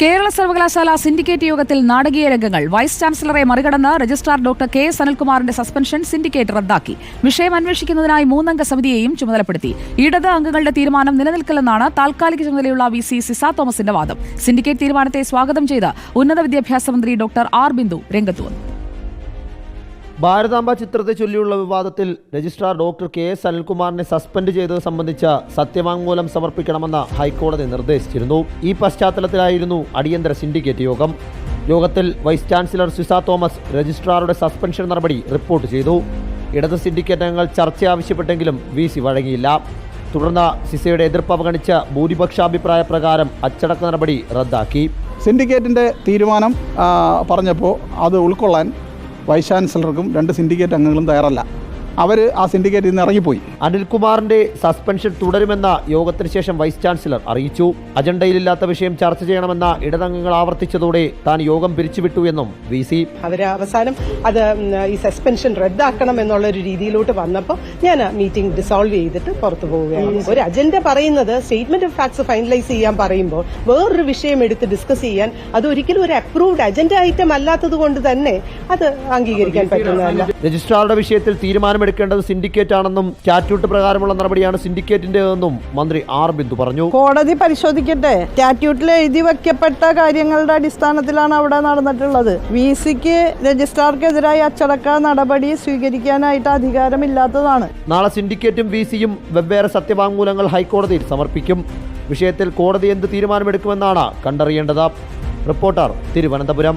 കേരള സർവകലാശാല സിൻഡിക്കേറ്റ് യോഗത്തിൽ നാടകീയ രംഗങ്ങൾ. വൈസ് ചാൻസലറെ മറികടന്ന് രജിസ്ട്രാർ ഡോക്ടർ കെ എസ് അനിൽകുമാറിന്റെ സസ്പെൻഷൻ സിൻഡിക്കേറ്റ് റദ്ദാക്കി. വിഷയം അന്വേഷിക്കുന്നതിനായി മൂന്നംഗ സമിതിയെയും ചുമതലപ്പെടുത്തി. ഇടത് അംഗങ്ങളുടെ തീരുമാനം നിലനിൽക്കില്ലെന്നാണ് താൽക്കാലിക ചുമതലയുള്ള വി സി സിസ തോമസിന്റെ വാദം. സിൻഡിക്കേറ്റ് തീരുമാനത്തെ സ്വാഗതം ചെയ്ത് ഉന്നത വിദ്യാഭ്യാസ മന്ത്രി ഡോക്ടർ ആർ ബിന്ദു രംഗത്തു വന്നു. ഭാരതാംബ ചിത്രത്തെ ചൊല്ലിയുള്ള വിവാദത്തിൽ രജിസ്ട്രാർ ഡോക്ടർ കെ എസ് അനിൽകുമാറിനെ സസ്പെൻഡ് ചെയ്തത് സംബന്ധിച്ച സത്യവാങ്മൂലം സമർപ്പിക്കണമെന്ന് ഹൈക്കോടതി നിർദ്ദേശിച്ചിരുന്നു. ഈ പശ്ചാത്തലത്തിലായിരുന്നു അടിയന്തര സിൻഡിക്കേറ്റ് യോഗം. യോഗത്തിൽ വൈസ് ചാൻസലർ സിസ തോമസ് രജിസ്ട്രാറുടെ സസ്പെൻഷൻ നടപടി റിപ്പോർട്ട് ചെയ്തു. ഇടത് സിൻഡിക്കേറ്റ് അംഗങ്ങൾ ചർച്ച ആവശ്യപ്പെട്ടെങ്കിലും വി സി വഴങ്ങിയില്ല. തുടർന്ന് സിസയുടെ എതിർപ്പ് അവഗണിച്ച ഭൂരിപക്ഷാഭിപ്രായ പ്രകാരം അച്ചടക്ക നടപടി റദ്ദാക്കി. സിൻഡിക്കേറ്റിന്റെ തീരുമാനം പറഞ്ഞപ്പോൾ അത് ഉൾക്കൊള്ളാൻ വൈസ് ചാൻസലർക്കും രണ്ട് സിൻഡിക്കേറ്റ് അംഗങ്ങളും തയ്യാറല്ല. അവർ ആ സിൻഡിക്കേറ്റിൽ നിന്ന് ഇറങ്ങിപ്പോയി. അനിൽകുമാറിന്റെ സസ്പെൻഷൻ തുടരുമെന്ന യോഗത്തിന് ശേഷം വൈസ് ചാൻസലർ അറിയിച്ചു. അജണ്ടയിലില്ലാത്ത വിഷയം ചർച്ച ചെയ്യണമെന്ന ഇടതംഗങ്ങൾ ആവർത്തിച്ചതോടെ താൻ യോഗം പിരിച്ചുവിട്ടു എന്നും വി സി. അവർ അവസാനം അത് ഈ സസ്പെൻഷൻ റദ്ദാക്കണം എന്നുള്ള ഒരു രീതിയിലോട്ട് വന്നപ്പോൾ ഞാൻ മീറ്റിംഗ് ഡിസോൾവ് ചെയ്തിട്ട് പുറത്തു പോവുകയാണ്. ഒരു അജണ്ട പറയുന്നത് സ്റ്റേറ്റ്മെന്റ് ഓഫ് ഫാക്ട്സ് ഫൈനലൈസ് ചെയ്യാൻ പറയുമ്പോൾ വേറൊരു വിഷയം എടുത്ത് ഡിസ്കസ് ചെയ്യാൻ അത് ഒരിക്കലും ഒരു അപ്രൂവ്ഡ് അജണ്ട ഐറ്റം അല്ലാത്തത് കൊണ്ട് തന്നെ അത് അംഗീകരിക്കാൻ പറ്റുന്നതല്ല. രജിസ്ട്രാറുടെ വിഷയത്തിൽ തീരുമാനമെടുക്കേണ്ടത് സിൻഡിക്കേറ്റ് ആണെന്നും സ്റ്റാറ്റ്യൂട്ട് പ്രകാരമുള്ള നടപടിയാണ് സിൻഡിക്കേറ്റിന്റേതെന്നും മന്ത്രി ആർ ബിന്ദു പറഞ്ഞു. കോടതി പരിശോധിക്കട്ടെ. സ്റ്റാറ്റ്യൂട്ടിൽ എഴുതി വയ്ക്കപ്പെട്ട കാര്യങ്ങളുടെ അടിസ്ഥാനത്തിലാണ് അവിടെ നടന്നിട്ടുള്ളത്. വി സിക്ക് രജിസ്ട്രാർക്കെതിരായി അച്ചടക്ക നടപടി സ്വീകരിക്കാനായിട്ട് അധികാരമില്ലാത്തതാണ്. നാളെ സിൻഡിക്കേറ്റും വി സിയും വെവ്വേറെ സത്യവാങ്മൂലങ്ങൾ ഹൈക്കോടതിയിൽ സമർപ്പിക്കും. വിഷയത്തിൽ കോടതി എന്ത് തീരുമാനമെടുക്കുമെന്നാണ് കണ്ടറിയേണ്ടത്. റിപ്പോർട്ടർ തിരുവനന്തപുരം.